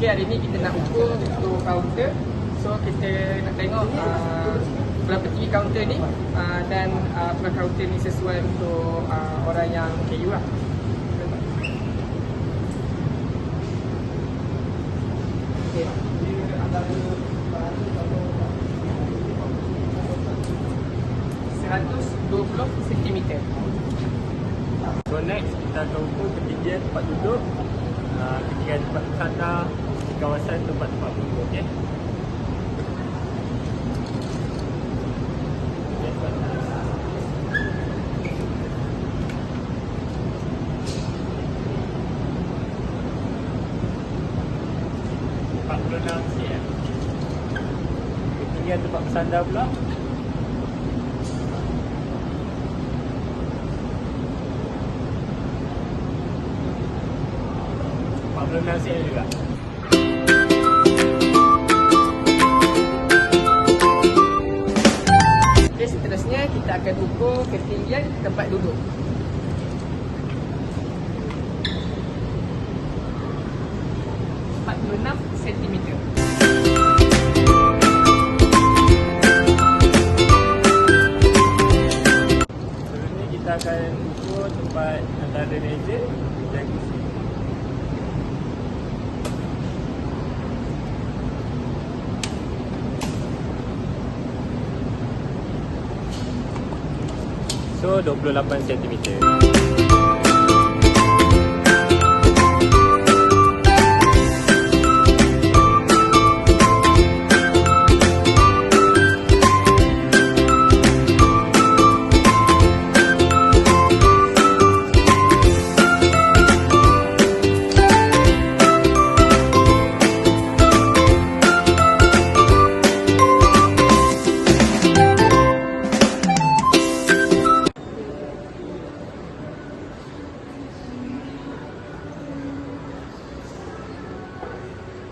Okey, hari ni kita nak ukur untuk kaunter. So kita nak tengok uh, berapa tinggi kaunter ni uh, dan uh, apakah kaunter ni sesuai untuk uh, orang yang KU lah. Antara 120 cm. So next kita akan ukur ketinggian tempat duduk uh, Ketinggian tempat bersandar di kawasan tempat-tempat duduk okay? cm Ketinggian tempat bersandar pula Cm juga Okey, seterusnya kita akan ukur ketinggian tempat duduk. Empat puluh enam sentimeter. Sebelum ni kita akan ukur tempat antara meja dan kursi So 28 cm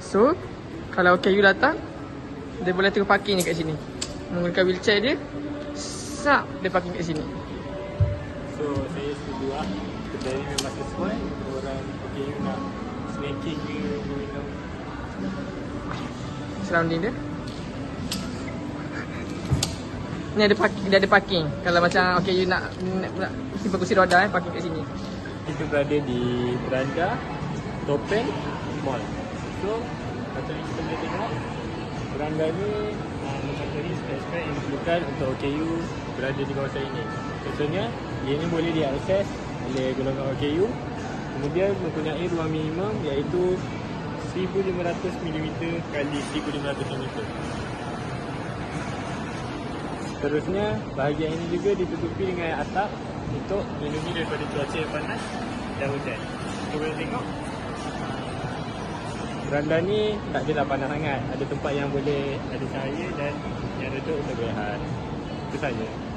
So, kalau KU datang, dia boleh terus parking dekat sini. Menggunakan wheelchair dia, sap dia parking kat sini. So saya setuju lah Kedai ni memang sesuai Orang you nak snacking ke minum Surrounding dia. Ni ada parking, dia ada parking. Kalau macam okay you nak nak, nak simpan kursi roda eh parking kat sini. Kita berada di Beranda Topeng Mall So macam yang kita boleh tengok Beranda ni uh, Mematuhi spek-spek yang diperlukan untuk OKU berada di kawasan ini Contohnya Ia ni boleh diakses oleh golongan OKU Kemudian mempunyai ruang minimum iaitu 1500mm kali 1500mm Seterusnya, bahagian ini juga ditutupi dengan atap untuk melindungi daripada cuaca yang panas dan hujan. Kita boleh tengok. Beranda ni tak adalah panas sangat. Ada tempat yang boleh ada cahaya dan yang redup untuk berehat. Itu saja.